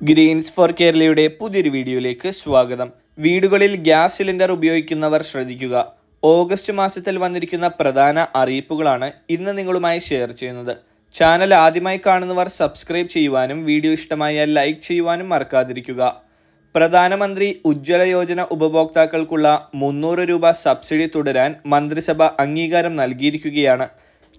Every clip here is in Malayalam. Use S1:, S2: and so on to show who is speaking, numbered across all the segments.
S1: ഗ്രീൻസ് ഫോർ കേരളയുടെ പുതിയൊരു വീഡിയോയിലേക്ക് സ്വാഗതം. വീടുകളിൽ ഗ്യാസ് സിലിണ്ടർ ഉപയോഗിക്കുന്നവർ ശ്രദ്ധിക്കുക. ഓഗസ്റ്റ് മാസത്തിൽ വന്നിരിക്കുന്ന പ്രധാന അറിയിപ്പുകളാണ് ഇന്ന് നിങ്ങളുമായി ഷെയർ ചെയ്യുന്നത്. ചാനൽ ആദ്യമായി കാണുന്നവർ സബ്സ്ക്രൈബ് ചെയ്യുവാനും വീഡിയോ ഇഷ്ടമായാൽ ലൈക്ക് ചെയ്യുവാനും മറക്കാതിരിക്കുക. പ്രധാനമന്ത്രി ഉജ്ജ്വല യോജന ഉപഭോക്താക്കൾക്കുള്ള മുന്നൂറ് രൂപ സബ്സിഡി തുടരാൻ മന്ത്രിസഭ അംഗീകാരം നൽകിയിരിക്കുകയാണ്.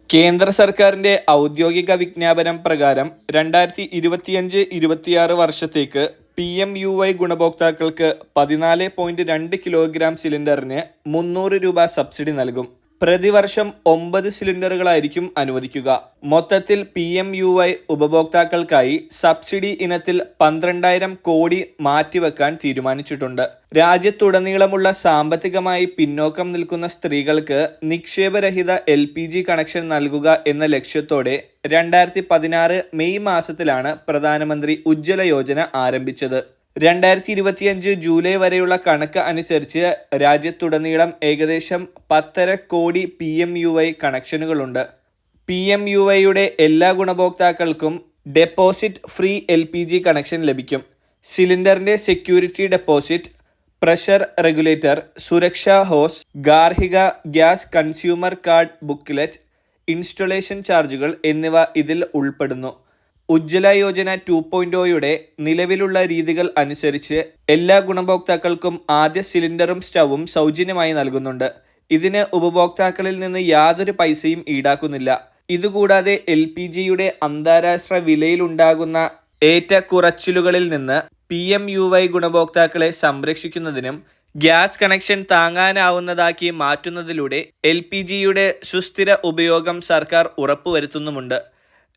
S1: കേന്ദ്ര സർക്കാരിന്റെ ഔദ്യോഗിക വിജ്ഞാപനം പ്രകാരം രണ്ടായിരത്തി ഇരുപത്തിയഞ്ച് ഇരുപത്തിയാറ് വർഷത്തേക്ക് പി എം യു വൈ ഗുണഭോക്താക്കൾക്ക് പതിനാല് പോയിന്റ് രണ്ട് കിലോഗ്രാം സിലിണ്ടറിന് മുന്നൂറ് രൂപ സബ്സിഡി നൽകും. പ്രതിവർഷം ഒമ്പത് സിലിണ്ടറുകളായിരിക്കും അനുവദിക്കുക. മൊത്തത്തിൽ പി എം യു വൈ ഉപഭോക്താക്കൾക്കായി സബ്സിഡി ഇനത്തിൽ പന്ത്രണ്ടായിരം കോടി മാറ്റിവെക്കാൻ തീരുമാനിച്ചിട്ടുണ്ട്. രാജ്യത്തുടനീളമുള്ള സാമ്പത്തികമായി പിന്നോക്കം നിൽക്കുന്ന സ്ത്രീകൾക്ക് നിക്ഷേപരഹിത എൽ പി ജി കണക്ഷൻ നൽകുക എന്ന ലക്ഷ്യത്തോടെ രണ്ടായിരത്തി പതിനാറ് മെയ് മാസത്തിലാണ് പ്രധാനമന്ത്രി ഉജ്ജ്വല യോജന ആരംഭിച്ചത്. രണ്ടായിരത്തി ഇരുപത്തിയഞ്ച് ജൂലൈ വരെയുള്ള കണക്ക് അനുസരിച്ച് രാജ്യത്തുടനീളം ഏകദേശം പത്തര കോടി പി എം യു ഐ കണക്ഷനുകളുണ്ട്. പി എം യു ഐയുടെ എല്ലാ ഗുണഭോക്താക്കൾക്കും deposit free L P G connection ലഭിക്കും. സിലിണ്ടറിന്റെ സെക്യൂരിറ്റി ഡെപ്പോസിറ്റ് പ്രഷർ റെഗുലേറ്റർ സുരക്ഷാ ഹോസ് ഗാർഹിക gas consumer card booklet installation ചാർജുകൾ എന്നിവ ഇതിൽ ഉൾപ്പെടുന്നു. ഉജ്ജ്വല യോജന ടു പോയിന്റ് ഒയുടെ നിലവിലുള്ള രീതികൾ അനുസരിച്ച് എല്ലാ ഗുണഭോക്താക്കൾക്കും ആദ്യ സിലിണ്ടറും സ്റ്റവും സൗജന്യമായി നൽകുന്നുണ്ട്. ഇതിന് ഉപഭോക്താക്കളിൽ നിന്ന് യാതൊരു പൈസയും ഈടാക്കുന്നില്ല. ഇതുകൂടാതെ എൽ പി ജിയുടെ അന്താരാഷ്ട്ര വിലയിലുണ്ടാകുന്ന ഏറ്റക്കുറച്ചിലുകളിൽ നിന്ന് പി എം യു വൈ ഗുണഭോക്താക്കളെ സംരക്ഷിക്കുന്നതിനും ഗ്യാസ് കണക്ഷൻ താങ്ങാനാവുന്നതാക്കി മാറ്റുന്നതിലൂടെ എൽ പി ജിയുടെ സുസ്ഥിര ഉപയോഗം സർക്കാർ ഉറപ്പുവരുത്തുന്നുമുണ്ട്.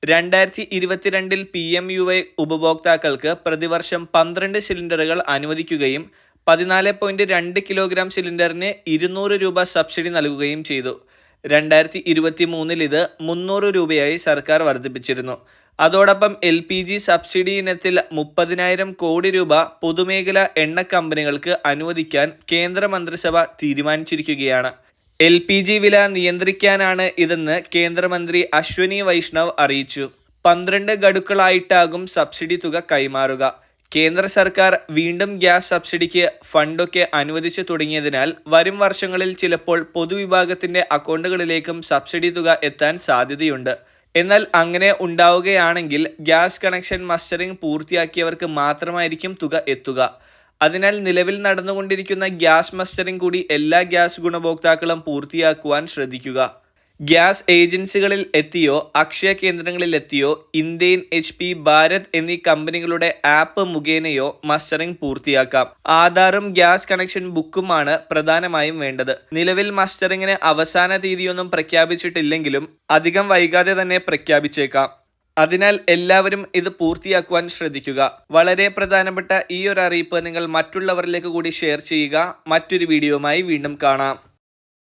S1: രണ്ടായിരത്തി ഇരുപത്തിരണ്ടിൽ പി എം യു ഐ ഉപഭോക്താക്കൾക്ക് പ്രതിവർഷം പന്ത്രണ്ട് സിലിണ്ടറുകൾ അനുവദിക്കുകയും പതിനാല് പോയിന്റ് രണ്ട് കിലോഗ്രാം സിലിണ്ടറിന് ഇരുന്നൂറ് രൂപ സബ്സിഡി നൽകുകയും ചെയ്തു. രണ്ടായിരത്തി ഇരുപത്തി മൂന്നിൽ ഇത് മുന്നൂറ് രൂപയായി സർക്കാർ വർദ്ധിപ്പിച്ചിരുന്നു. അതോടൊപ്പം എൽ പി ജി സബ്സിഡി ഇനത്തിൽ മുപ്പതിനായിരം കോടി രൂപ പൊതുമേഖലാ എണ്ണ കമ്പനികൾക്ക് അനുവദിക്കാൻ കേന്ദ്രമന്ത്രിസഭ തീരുമാനിച്ചിരിക്കുകയാണ്. എൽ പി ജി വില നിയന്ത്രിക്കാനാണ് ഇതെന്ന് കേന്ദ്രമന്ത്രി അശ്വനി വൈഷ്ണവ് അറിയിച്ചു. പന്ത്രണ്ട് ഗഡുക്കളായിട്ടാകും സബ്സിഡി തുക കൈമാറുക. കേന്ദ്ര സർക്കാർ വീണ്ടും ഗ്യാസ് സബ്സിഡിക്ക് ഫണ്ടൊക്കെ അനുവദിച്ചു തുടങ്ങിയതിനാൽ വരും വർഷങ്ങളിൽ ചിലപ്പോൾ പൊതുവിഭാഗത്തിന്റെ അക്കൗണ്ടുകളിലേക്കും സബ്സിഡി തുക എത്താൻ സാധ്യതയുണ്ട്. എന്നാൽ അങ്ങനെ ഉണ്ടാവുകയാണെങ്കിൽ ഗ്യാസ് കണക്ഷൻ മസ്റ്ററിംഗ് പൂർത്തിയാക്കിയവർക്ക് മാത്രമായിരിക്കും തുക എത്തുക. അതിനാൽ നിലവിൽ നടന്നുകൊണ്ടിരിക്കുന്ന ഗ്യാസ് മസ്റ്ററിംഗ് കൂടി എല്ലാ ഗ്യാസ് ഗുണഭോക്താക്കളും പൂർത്തിയാക്കുവാൻ ശ്രദ്ധിക്കുക. ഗ്യാസ് ഏജൻസികളിൽ എത്തിയോ അക്ഷയ കേന്ദ്രങ്ങളിൽ എത്തിയോ ഇന്ത്യൻ എച്ച് പി ഭാരത് എന്നീ കമ്പനികളുടെ ആപ്പ് മുഖേനയോ മസ്റ്ററിംഗ് പൂർത്തിയാക്കാം. ആധാറും ഗ്യാസ് കണക്ഷൻ ബുക്കുമാണ് പ്രധാനമായും വേണ്ടത്. നിലവിൽ മസ്റ്ററിങ്ങിന് അവസാന തീയതിയൊന്നും പ്രഖ്യാപിച്ചിട്ടില്ലെങ്കിലും അധികം വൈകാതെ തന്നെ പ്രഖ്യാപിച്ചേക്കാം. അതിനാൽ എല്ലാവരും ഇത് പൂർത്തിയാക്കുവാൻ ശ്രദ്ധിക്കുക. വളരെ പ്രധാനപ്പെട്ട ഈ ഒരു അറിയിപ്പ് നിങ്ങൾ മറ്റുള്ളവരിലേക്ക് കൂടി ഷെയർ ചെയ്യുക. മറ്റൊരു വീഡിയോയുമായി വീണ്ടും കാണാം.